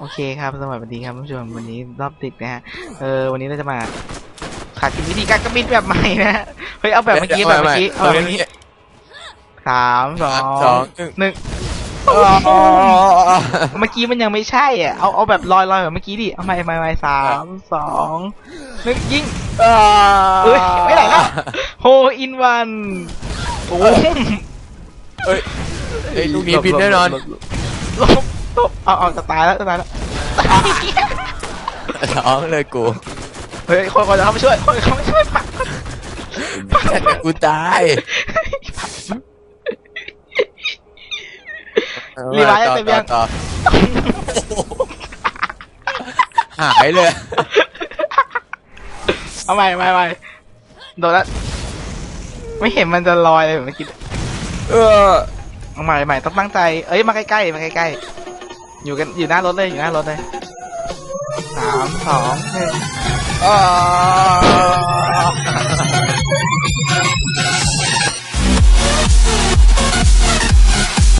โอเคครับสวัสดีครับผู้ชมวันนี้รอบติดนะฮะเออวันนี้เราจะมาขาดวิธีการกระบิดแบบใหม่นะฮะเฮ้ยเอาแบบเมื่อกี้แบบเมื่อกี้เอาแบบเมื่อกี้สามสอสองงหนึ่งหนึ่งอ๋อเมื่อกี้มันยังไม่ใช่อะเอาเอาแบบลอยลอยแบบเมื่อกี้ดิเอาใหม่ใหม่ใหม่สามสองหนึ่งยิงเอ้ยไม่ไหนแล้วโฮอินวันโอ้โหเอ้ยไอ้ลูกนี้บินแน่นอนลบ ลบเอาเอาจะตายแล้วจะตายแล้วร้องเลยกูเฮ้ยคนคนจะเข้ามาช่วยคนเข้ามาช่วยปักกูตายรีไวซ์เต็มยัง ต่อหายเลย เอาใหม่ใหม่ใหม่โดนแล้วไม่เห็นมันจะลอยเลยเหมือนเมื่อกี้เออเอาใหม่ใหม่ต้องตั้งใจ เอ้ยมาใกล้ๆมาใกล้ๆ อยู่กันอยู่หน้ารถเลยอยู่หน้ารถเลยสามสองหนึ่งอ้าว